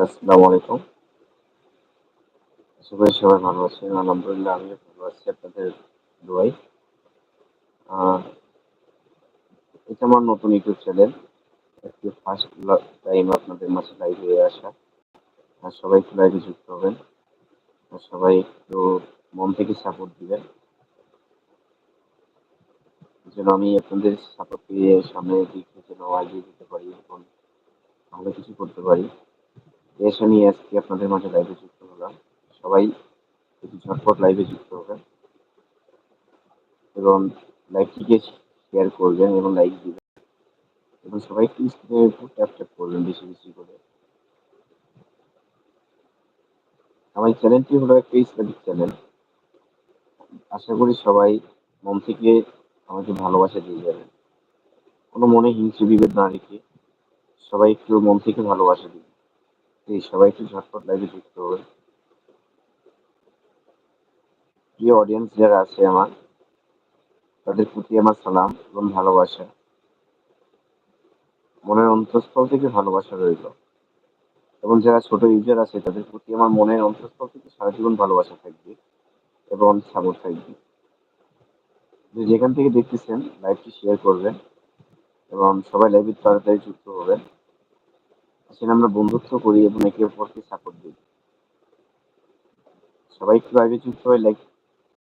আসসালামু আলাইকুম। সবাই ভালো আছেন। আলহামদুলিল্লাহ, আমিও ভালো আছি, আপনাদের দোয়ায়। আ এটা আমার নতুন ইউটিউব চ্যানেল। আজকে ফার্স্ট টাইম আপনাদের মাঝে লাইভে আসা। আর সবাই একটু লাইভে যুক্ত হবেন। আর সবাই একটু মন থেকে সাপোর্ট দিবেন। যেন আমি আপনাদের সাপোর্ট পেয়ে সামনের দিকে যেন এগিয়ে পারি এবং ভালো কিছু করতে পারি। আশা নিয়ে আজকে আপনাদের মাঝে লাইভে যুক্ত হলাম। সবাই একটু ঝটপট লাইভে যুক্ত হবেন এবং লাইভটিকে শেয়ার করবেন এবং লাইক দিবেন এবং সবাই একটু স্ক্রিনের উপর ট্যাপ ট্যাপ করবেন বেশি বেশি করে। আমার চ্যানেলটি হলো একটা ইসলামিক চ্যানেল। আশা করি সবাই মন থেকে আমাকে ভালোবাসা দিয়ে যাবেন। কোনো মনে হিংসে বিভেদ না রেখে সবাই একটু মন থেকে ভালোবাসা দিন। প্লিজ সবাই একটু ঝটপট লাইভে যুক্ত হবে প্রিয় অডিয়েন্স যারা আছে আমার, তাদের প্রতি আমার সালাম এবং ভালোবাসা। মনের অন্তঃস্থল থেকে ভালোবাসা রইল এবং যারা ছোট ইউজার আছে, তাদের প্রতি আমার মনের অন্তঃস্থল থেকে সারা জীবন ভালোবাসা থাকবে এবং সাপোর্ট থাকবে। যে যেখান থেকে দেখতেছেন লাইভটি শেয়ার করবেন এবং সবাই লাইভে তাড়াতাড়ি যুক্ত হবেন। আসলে আমরা বন্ধুত্ব করি এবং একে অপরকে সাপোর্ট দিই। সবাই একটু লাইভে যুক্ত হয়ে লাইক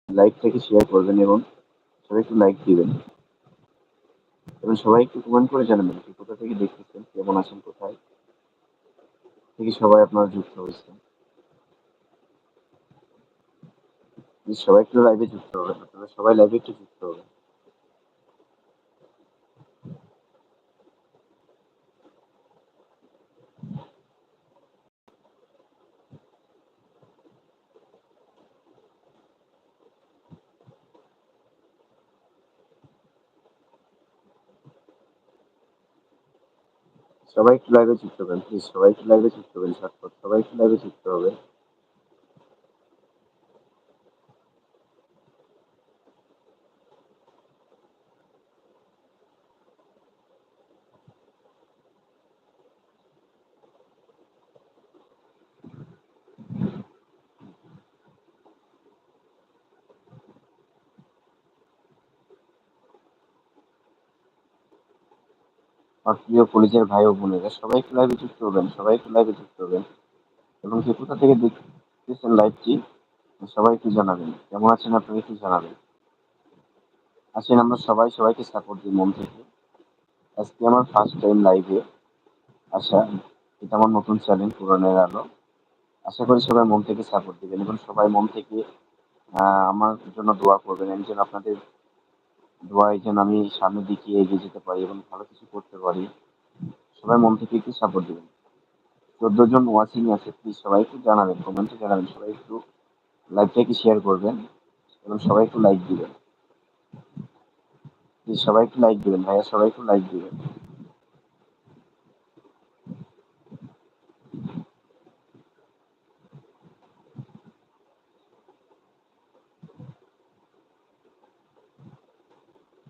লাইভটাকে শেয়ার করবেন এবং সবাই একটু লাইক দিবেন। এবং সবাই একটু কমেন্ট করে জানাবেন কি কোথা থেকে দেখতেছেন, কেমন আছেন, কোথায় থেকে সবাই আপনারা যুক্ত হয়েছেন। সবাই একটু লাইভে যুক্ত হবেন, আপনারা সবাই লাইভে একটু যুক্ত হবেন। সবাই একটু লাইভে যুক্ত হবেন প্লিজ সবাই একটু লাইভে যুক্ত হবেন ঝটপট সবাই একটু লাইভে যুক্ত হবেন আমার প্রিয় ভাই ও বোনেরা সবাই একটু লাইভে যুক্ত হবেন সবাই একটু লাইভে যুক্ত হবেন। এবং কে কোথা থেকে দেখতেছেন লাইভটি সবাই একটু জানাবেন। কেমন আছেন আপনারা একটু জানাবেন। আসেন আমরা সবাই সবাইকে সাপোর্ট দিই মন থেকে। আজকে আমার ফার্স্ট টাইম লাইভে আসা, এটা আমার নতুন চ্যানেল পুরানের আলো। আশা করি সবাই মন থেকে সাপোর্ট দিবেন এবং সবাই মন থেকে আমার জন্য দোয়া করবেন। আমি যেন আপনাদের দোয়ায় যেন আমি সামনের দিকে এগিয়ে যেতে পারি এবং ভালো কিছু করতে পারি। সবাই মন থেকে একটু সাপোর্ট দেবেন। চোদ্দ জন ওয়াচিং আছে প্লিজ সবাই একটু জানাবেন কমেন্টে জানাবেন, সবাই একটু লাইভটাকে শেয়ার করবেন এবং সবাই একটু লাইক দিবেন। প্লিজ সবাই একটু লাইক দিবেন, ভাইয়া সবাই একটু লাইক দিবেন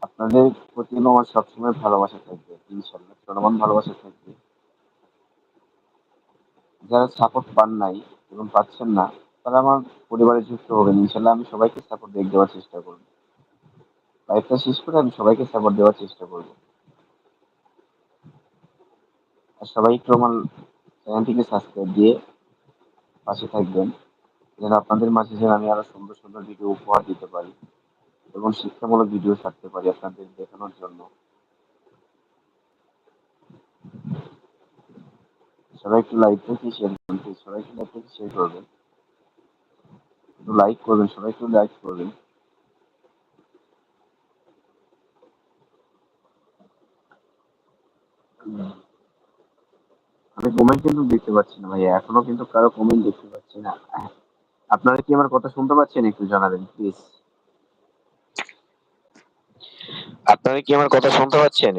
আপনাদের প্রতি আমার সবসময় ভালোবাসা থাকবে, ইনশাল্লাহ চলমান ভালোবাসা থাকবে। যারা সাপোর্ট পান নাই এবং পাচ্ছেন না, তারা আমার পরিবারে যুক্ত হবেন, ইনশাল্লাহ আমি সবাইকে সাপোর্ট দিয়ে দেওয়ার চেষ্টা করব। লাইফটা শেষ করে আমি সবাইকে সাপোর্ট দেওয়ার চেষ্টা করব। আর সবাই একটু আমার চ্যানেলটিকে সাবস্ক্রাইব দিয়ে পাশে থাকবেন, যেন আপনাদের মাঝে যেন আমি আরও সুন্দর সুন্দর ভিডিও উপহার দিতে পারি। এবং শিক্ষামূলক ভিডিও ছাড়তে পারি আপনাদের দেখানোর জন্য। সবাই লাইক থেকে শেয়ার করবেন। সবাই একটু থেকে শেয়ার করবেন। লাইক করবেন, সবাই একটু লাইক করবেন। আমি কমেন্ট কিন্তু দেখতে পাচ্ছি না ভাইয়া, এখনও কিন্তু কারও কমেন্ট দেখতে পাচ্ছি না। আপনারা কি আমার কথা শুনতে পাচ্ছেন? একটু জানাবেন প্লিজ আপনারা কি আমার কথা শুনতে পাচ্ছেন।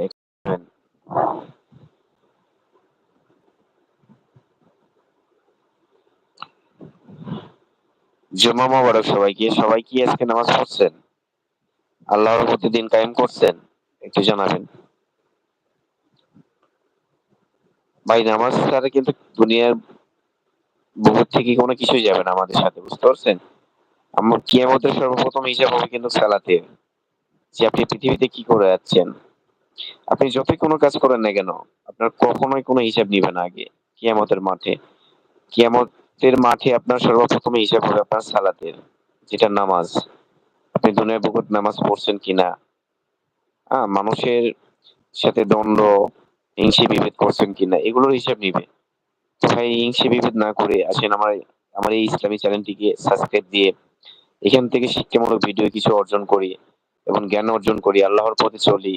জুমা মোবারক সবাইকে। সবাই কি আজকে নামাজ পড়ছেন? আল্লাহর প্রতি দিন কায়েম করছেন? একটু জানাবেন। ভাই, নামাজ ছাড়া কিন্তু দুনিয়ার বহুত থেকে কোনো কিছুই যাবে না আমাদের সাথে, বুঝতে পারছেন? আমার কিয়ামতের সর্বপ্রথম হিসাব হবে কিন্তু সালাতে যে আপনি পৃথিবীতে কি করে যাচ্ছেন আপনি যতই কোনো কাজ করেন না কেন, আপনার কখনোই কোনো হিসাব নিবে না আগে, কিয়ামতের মাঠে। কিয়ামতের মাঠে আপনার সর্বপ্রথম হিসাব হবে আপনার সালাতের, যেটা নামাজ। আপনি দুনিয়ার বুকুত নামাজ পড়ছেন কিনা? হ্যাঁ মানুষের সাথে দ্বন্দ্ব, হিংসে বিভেদ করছেন কিনা? এগুলোর হিসাব নিবে। তো ভাই, হিংসে বিভেদ না করে আসেন আমার আমার এই ইসলামী চ্যানেলটিকে সাবস্ক্রাইব দিয়ে এখান থেকে শিক্ষামূলক ভিডিও কিছু অর্জন করি। এবং জ্ঞান অর্জন করি, আল্লাহর পথে চলি।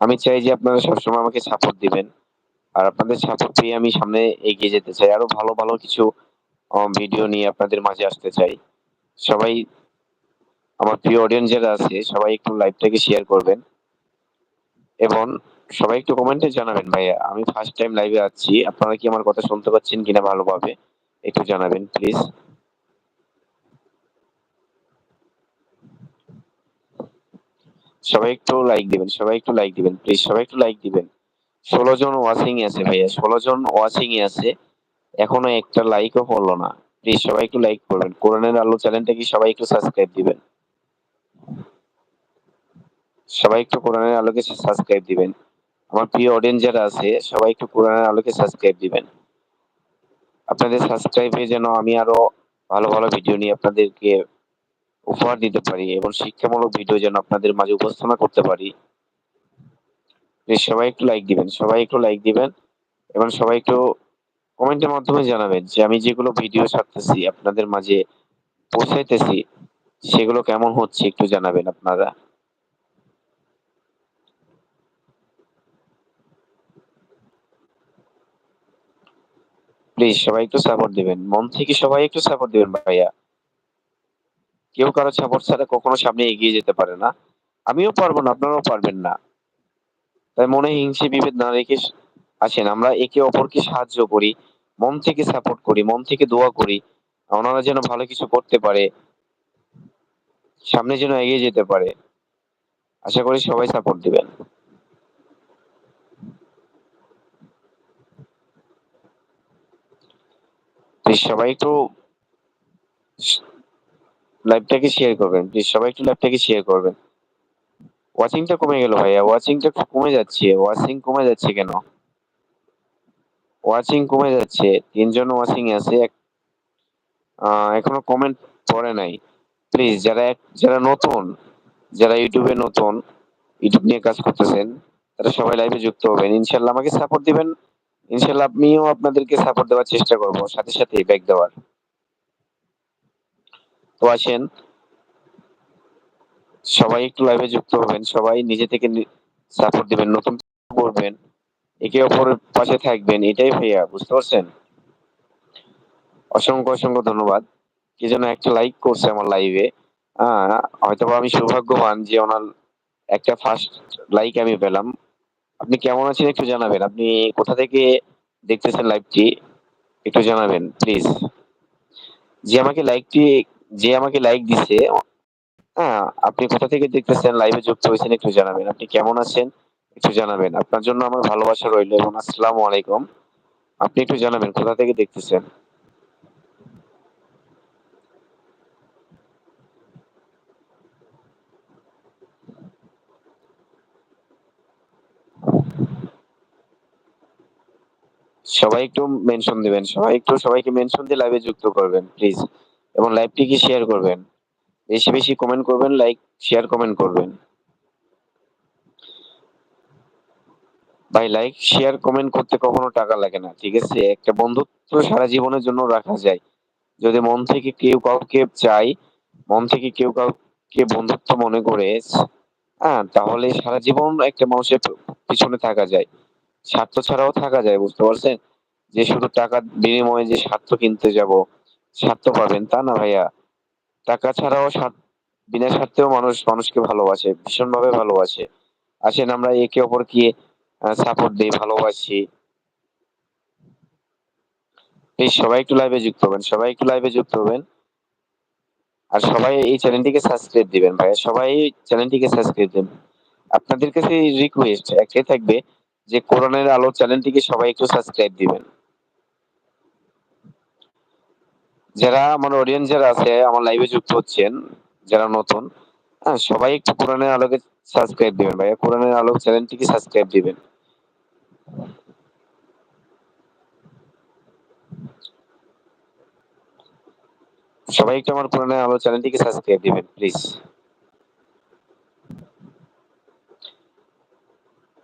আমি চাই যে আপনারা সবসময় আমাকে সাপোর্ট দিবেন। আর আপনাদের সাপোর্ট পেয়ে আমি সামনে এগিয়ে যেতে চাই। আরও ভালো ভালো কিছু ভিডিও নিয়ে আপনাদের মাঝে আসতে চাই। সবাই, আমার প্রিয় অডিয়েন্স যারা আছে, সবাই একটু লাইভটাকে শেয়ার করবেন। এবং সবাই একটু কমেন্টে জানাবেন, ভাইয়া, আমি ফার্স্ট টাইম লাইভে আছি। আপনারা কি আমার কথা শুনতে পাচ্ছেন কিনা ভালোভাবে? একটু জানাবেন প্লিজ সবাই একটু লাইক দিবেন, সবাই একটু লাইক দিবেন প্লিজ সবাই একটু লাইক দিবেন। ষোলো জন ওয়াচিং এ আছে ভাইয়া, ষোলো জন ওয়াচিং এ আছে। এখনও একটা লাইকও পড়ল না। প্লিজ সবাই একটু লাইক করবেন। কোরআনের আলো চ্যানেলটাকে সবাই একটু সাবস্ক্রাইব দিবেন? সবাই একটু কোরআনের আলোকে সাবস্ক্রাইব দিবেন। আমার প্রিয় অডিয়েন্স যারা আছে, সবাই একটু কোরআনের আলোকে সাবস্ক্রাইব দিবেন। আপনাদের সাবস্ক্রাইব সাবস্ক্রাইবে যেন আমি আরও ভালো ভালো ভিডিও নিয়ে আপনাদেরকে উপহার দিতে পারি এবং শিক্ষামূলক ভিডিও যেন আপনাদের মাঝে উপস্থাপনা করতে পারি। সবাই একটু লাইক দিবেন, সবাই একটু লাইক দিবেন এবং সবাই একটু কমেন্টের মাধ্যমে জানাবেন যে আমি যেগুলো ভিডিও ছাড়তেছি, আপনাদের মাঝে পৌঁছাইতেছি, সেগুলো কেমন হচ্ছে একটু জানাবেন আপনারা। প্লিজ সবাই একটু সাপোর্ট দিবেন। মন থেকে সবাই একটু সাপোর্ট দিবেন ভাইয়া। কেউ কারও সাপোর্ট ছাড়া কখনো সামনে এগিয়ে যেতে পারে না। আমিও পারব না, আপনারাও পারবেন না। তাই মনে হিংসে বিভেদ না রেখে আসেন। আমরা একে অপরকে সাহায্য করি, মন থেকে সাপোর্ট করি, মন থেকে দোয়া করি। ওনারা যেন ভালো কিছু করতে পারে, সামনে যেন এগিয়ে যেতে পারে। আশা করি সবাই সাপোর্ট দিবেন। প্লিজ সবাই একটু লাইভটাকে শেয়ার করবেন। প্লিজ সবাই একটু লাইভটাকে শেয়ার করবেন। ওয়াচিংটা কমে গেল ভাইয়া। ওয়াচিংটা কমে যাচ্ছে। ওয়াচিং কমে যাচ্ছে কেন? ওয়াচিং কমে যাচ্ছে। তিনজন ওয়াচিং আছে। এখনও কমেন্ট পড়ে নাই। প্লিজ যারা যারা নতুন, যারা ইউটিউবে নতুন, ইউটিউব নিয়ে কাজ করতেছেন, তারা সবাই লাইভে যুক্ত হবেন। ইনশাল্লাহ আমাকে সাপোর্ট দিবেন। ইনশাল্লাহ আমিও আপনাদেরকে সাপোর্ট দেওয়ার চেষ্টা করব, সাথে সাথে ব্যাক দেওয়ার। তো আসেন, সবাই একটু লাইভে যুক্ত হবেন, সবাই নিজে থেকে সাপোর্ট দিবেন, নতুন করবেন, একে অপরের পাশে থাকবেন, এটাই ভাইয়া, বুঝতে পারছেন? অসংখ্য অসংখ্য ধন্যবাদ। কি যেন একটা লাইক করছে আমার লাইভে হয়তো আমি সৌভাগ্যবান যে ওনার একটা ফার্স্ট লাইক আমি পেলাম। আপনি কেমন আছেন একটু জানাবেন। আপনি কোথা থেকে দেখতেছেন লাইভটি একটু জানাবেন প্লিজ যে আমাকে লাইকটি যে আমাকে লাইক দিছে হ্যাঁ আপনি কোথা থেকে দেখতেছেন লাইভে যুক্ত হয়েছেন একটু জানাবেন। আপনি কেমন আছেন, একটু জানাবেন। আপনার জন্য আমার ভালোবাসা রইল এবং আসসালামু আলাইকুম। আপনি একটু জানাবেন কোথা থেকে দেখতেছেন। সবাই একটু মেনশন দিবেন। সবাই একটু সবাইকে মেনশন দিয়ে লাইভে যুক্ত করবেন প্লিজ এবং লাইভটিকে শেয়ার করবেন? বেশি বেশি কমেন্ট করবেন লাইক শেয়ার কমেন্ট করবেন। ভাই লাইক শেয়ার কমেন্ট করতে কখনো টাকা লাগে না, ঠিক আছে? একটা বন্ধুত্ব সারা জীবনের জন্য রাখা যায়। যদি মন থেকে কেউ কাউকে চাই মন থেকে কেউ কাউকে বন্ধুত্ব মনে করে হ্যাঁ তাহলে সারা জীবন একটা মানুষের পিছনে থাকা যায়। স্বার্থ ছাড়াও থাকা যায়, বুঝতে পারছেন? যে শুধু টাকার বিনিময়ে যে স্বার্থ কিনতে যাব, স্বার্থ পাবেন, তা না ভাইয়া। টাকা ছাড়াও বিনা স্বার্থেও মানুষ, মানুষকে ভালোবাসে, ভীষণভাবে ভালোবাসে। আসেন আমরা একে অপরকে সাপোর্ট দিই, ভালোবাসি। প্লিজ সবাই একটু লাইভে যুক্ত হবেন, সবাই একটু লাইভে যুক্ত হবেন। আর সবাই এই চ্যানেলটিকে সাবস্ক্রাইব দিবেন, ভাইয়া। সবাই এই চ্যানেলটিকে সাবস্ক্রাইব দিবেন আপনাদের কাছে রিকোয়েস্ট একটাই থাকবে যে, কোরআনের আলো চ্যানেলটিকে সবাই একটু সাবস্ক্রাইব দিবেন। যারা আমার অডিয়েন্স যারা আছে, আমার লাইভে যুক্ত হচ্ছেন, যারা নতুন হ্যাঁ সবাই একটু কোরআনের আলোকে সাবস্ক্রাইব দিবেন ভাইয়া। কোরআনের আলো চ্যানেলটিকে সাবস্ক্রাইব দিবেন। সবাই একটু আমার কোরআনের আলো চ্যানেলটিকে সাবস্ক্রাইব দিবেন প্লিজ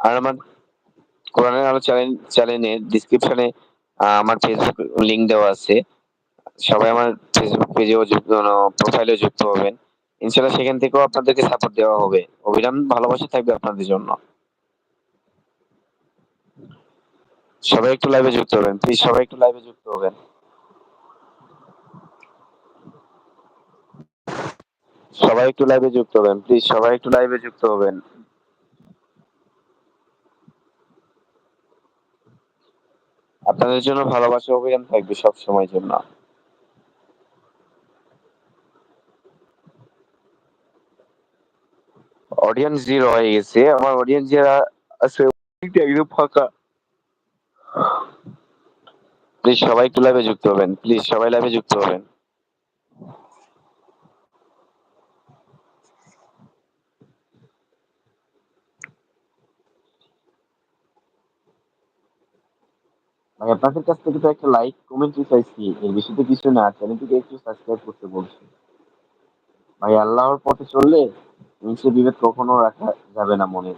আর আমার কোরআনের আলো চ্যানেল চ্যানেলের ডিসক্রিপশনে আমার ফেসবুক লিংক দেওয়া আছে। সবাই আমার ফেসবুক পেজেও যুক্ত প্রোফাইলে যুক্ত হবেন। ইনশাল্লাহ সেখান থেকেও আপনাদেরকে সাপোর্ট দেওয়া হবে। অবিরাম ভালোবাসা থাকবে আপনাদের জন্য। সবাই একটু লাইভে যুক্ত হবেন। প্লিজ সবাই একটু লাইভে যুক্ত হবেন। সবাই একটু লাইভে যুক্ত হবেন। প্লিজ সবাই একটু লাইভে যুক্ত হবেন। আপনাদের জন্য ভালোবাসা অভিযান থাকবে সব সময় জন্য। অডিয়েন্স জিরো হয়ে গেছে। আমার অডিয়েন্স যারা আছে একদম ফাঁকা। প্লিজ সবাই একটু লাইভে যুক্ত হবেন। প্লিজ সবাই লাইভে যুক্ত হবেন। ভাই, আপনাদের কাছ থেকে তো একটা লাইক কমেন্ট চাইছি। এর বেশি তো কিছু না। চ্যানেলটিকে একটু সাবস্ক্রাইব করতে বলছি। ভাই, আল্লাহর পথে চললে হিংসে বিভেদ কখনো রাখা যাবে না মনে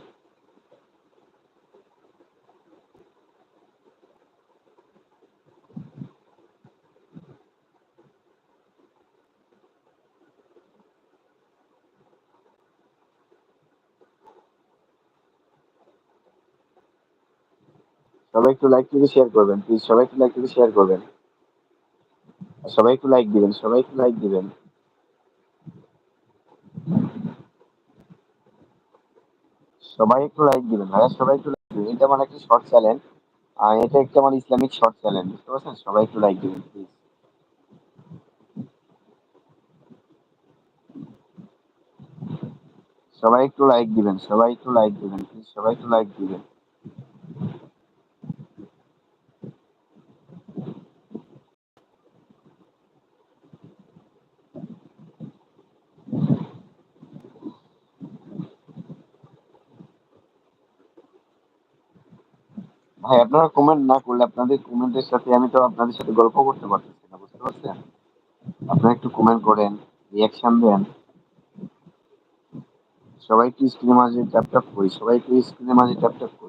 সবাই একটু লাইক থেকে শেয়ার করবেন প্লিজ সবাই একটু লাইক থেকে শেয়ার করবেন। সবাই একটু লাইক দিবেন, সবাই একটু লাইক দিবেন। সবাই একটু লাইক দিবেন ভাইয়া, সবাই একটু লাইক দিবেন। এটা আমার একটা শর্ট চ্যানেল আর এটা একটা আমার ইসলামিক শর্ট চ্যানেল বুঝতে পারছেন? সবাই একটু লাইক দিবেন প্লিজ সবাই একটু লাইক দিবেন, সবাই একটু লাইক দিবেন প্লিজ সবাই একটু লাইক দিবেন। ভাই, আপনারা কমেন্ট না করলে আপনাদের কমেন্টের সাথে আমি তো আপনাদের সাথে গল্প করতে পারতেছি না, বুঝতে পারছেন? আপনারা একটু কমেন্ট করেন রিয়াকশন দেন। সবাই একটু স্ক্রিনের মাঝে ট্যাপ ট্যাপ করি? সবাই একটু স্ক্রিনের মাঝে ট্যাপ ট্যাপ করি?